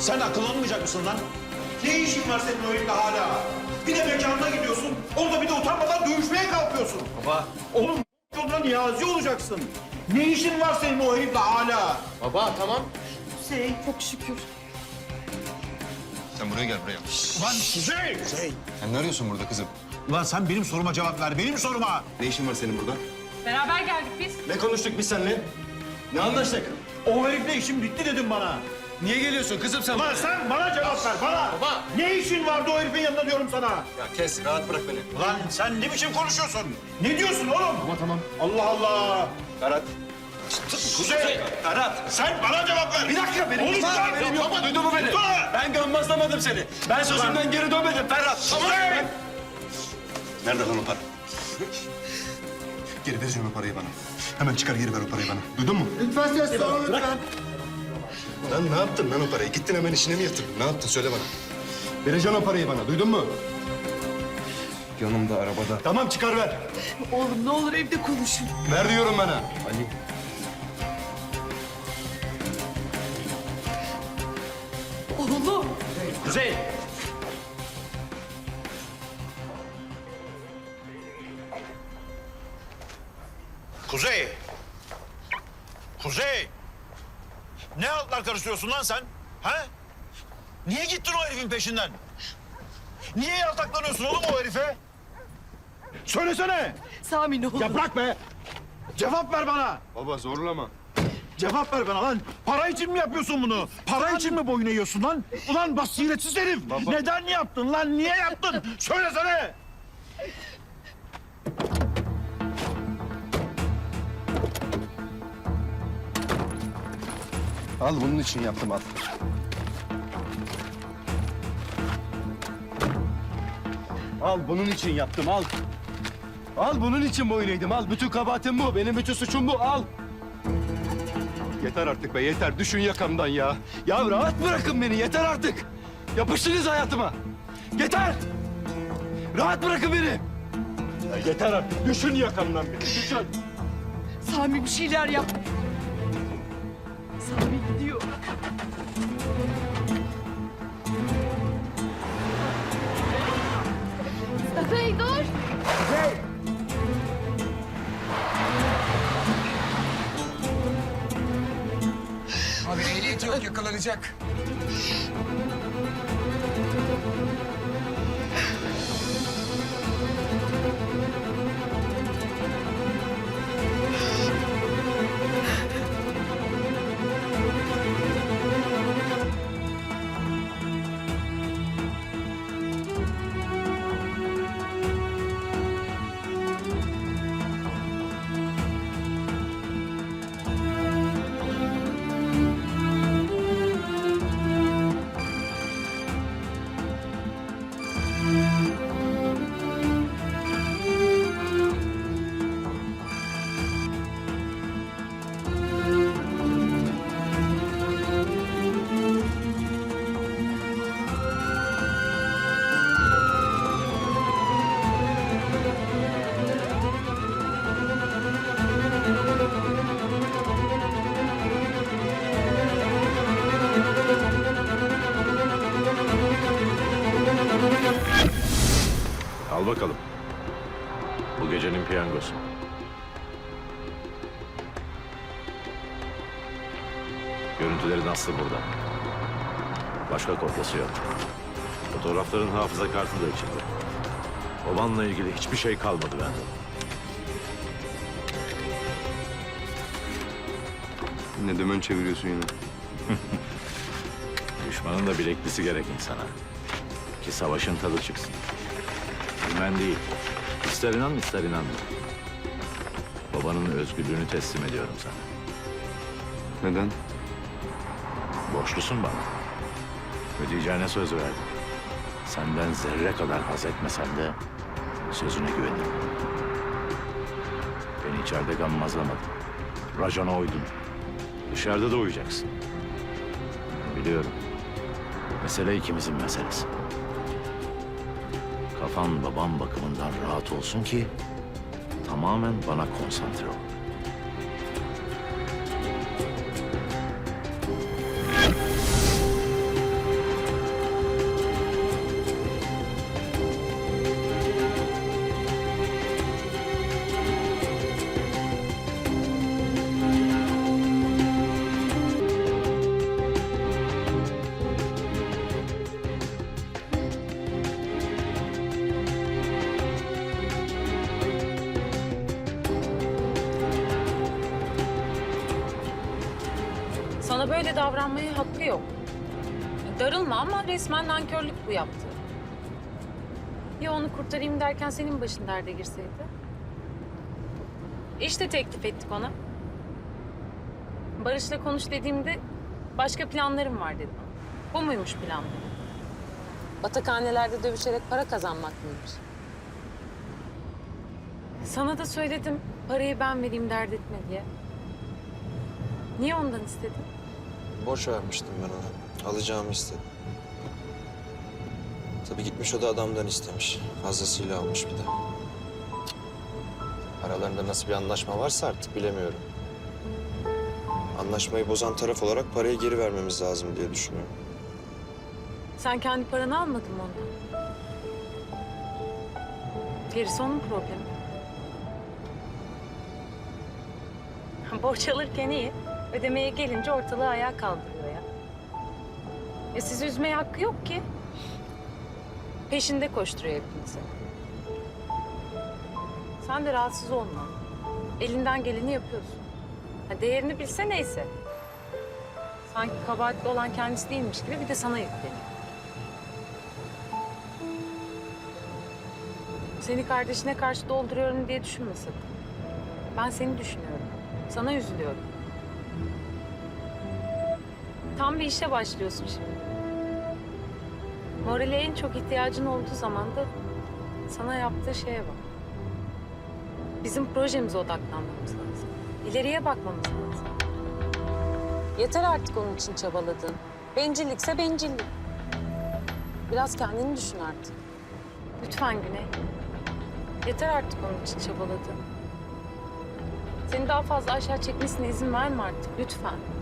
Sen akıllanmayacak mısın lan? Ne işin var senin o herifle hala? Bir de mekanına gidiyorsun. Orada bir de utanmadan dövüşmeye kalkıyorsun. Baba. Oğlum yolda niyazi olacaksın. Ne işin var senin o herifle hala? Baba tamam. Şey çok şükür. Sen buraya gel buraya. Ulan Kuzey! Kuzey! Sen ne arıyorsun burada kızım? Ulan sen benim soruma cevap ver. Benim soruma. Ne işin var senin burada? Beraber geldik biz. Ne konuştuk biz seninle? Ne anlaştık? O herifle işim bitti dedim bana. Niye geliyorsun kızım sen? Ulan sen bana cevap ver bana. Baba. Ne işin vardı o herifin yanında diyorum sana. Ya kes rahat bırak beni. Ulan sen ne biçim konuşuyorsun? Ne diyorsun oğlum? Baba tamam. Allah Allah. Ferhat. Kuzey! Ferhat. Sen bana cevap ver. Bir dakika benim Oğlum sen- benim yok. Baba, Duydun mu beni? dur. Ben gammazlamadım seni. Ben sözümden geri dönmedim Ferhat. Kuzey! Nerede lan o para? Geri vereceğim o parayı bana. Hemen çıkar geri ver o parayı bana. Duydun mu? Lütfen ses olun lütfen. Lan ne yaptın lan o parayı? Gittin hemen işine mi yatırdın? Ne yaptın söyle bana. Vereceksin o parayı bana. Duydun mu? Yanımda arabada. Tamam çıkar ver. Oğlum ne olur evde konuşun. Ver diyorum bana. Ali. Oğlum. Kuzey! Kuzey! Kuzey! Ne altlar karıştırıyorsun lan sen? Ha? Niye gittin o herifin peşinden? Niye yaltaklanıyorsun oğlum o herife? Söylesene! Sami ne olur. Ya bırak be! Cevap ver bana! Baba zorlama. Cevap ver bana lan! Para için mi yapıyorsun bunu? Para için mi boyun eğiyorsun lan? Ulan basiretsiz herif! Neden yaptın lan? Niye yaptın? Söylesene! Al bunun için yaptım al. Al bunun için yaptım al. Al bunun için boyun eğdim al. Bütün kabahatim bu. Benim bütün suçum bu al. Yeter artık be yeter. Düşün yakamdan ya. Ya rahat bırakın beni yeter artık. Yapıştınız hayatıma. Yeter. Rahat bırakın beni. Ya yeter artık. Düşün yakamdan beni. Düşün. Sami bir şeyler yap. Abi ehliyet yok yakalanacak. Piyangosu. Görüntülerin aslı burada. Başka kopyası yok. Fotoğrafların hafıza kartı da içinde. Babanla ilgili hiçbir şey kalmadı bende. Ne dömen çeviriyorsun yine. Düşmanın da bileklisi gerek insana. Ki savaşın tadı çıksın. Bilmen değil. İster inan ister inanma. Babanın özgürlüğünü teslim ediyorum sana. Neden? Borçlusun bana. Ödeyeceğine söz verdim. Senden zerre kadar haz etmesem de sözüne güvenirim. Beni içeride gammazlamadın. Racona uydun. Dışarıda da uyacaksın. Biliyorum. Mesele ikimizin meselesi. Kafan babam bakımından rahat olsun ki tamamen bana konsantre ol. Böyle davranmaya hakkı yok. Darılma ama resmen nankörlük bu yaptığı. Ya onu kurtarayım derken senin başın derde girseydi? İşte teklif ettik ona. Barış'la konuş dediğimde başka planlarım var dedim. Bu muymuş planları? Batakhanelerde dövüşerek para kazanmak mıymış? Sana da söyledim parayı ben vereyim dert etme diye. Niye ondan istedin? Borç vermiştim ben ona. Alacağımı istedim. Tabii gitmiş o da adamdan istemiş. Fazlasıyla almış bir de. Aralarında nasıl bir anlaşma varsa artık bilemiyorum. Anlaşmayı bozan taraf olarak parayı geri vermemiz lazım diye düşünüyorum. Sen kendi paranı almadın mı ondan? Gerisi onun problemi. Borç alırken iyi. Ödemeye gelince ortalığı ayağa kaldırıyor ya. E sizi üzmeye hakkı yok ki. Peşinde koşturuyor hepinizi. Sen de rahatsız olma. Elinden geleni yapıyorsun. Ha, değerini bilse neyse. Sanki kabahatli olan kendisi değilmiş gibi bir de sana yükleniyor. Seni kardeşine karşı dolduruyorum diye düşünme sakın. Ben seni düşünüyorum. Sana üzülüyorum. Tam bir işe başlıyorsun şimdi. Morale en çok ihtiyacın olduğu zaman da sana yaptığı şeye bak. Bizim projemize odaklanmamız lazım. İleriye bakmamız lazım. Yeter artık onun için çabaladın. Bencillikse bencillik. Biraz kendini düşün artık. Lütfen Güney. Yeter artık onun için çabaladın. Seni daha fazla aşağı çekmesine izin verme artık lütfen.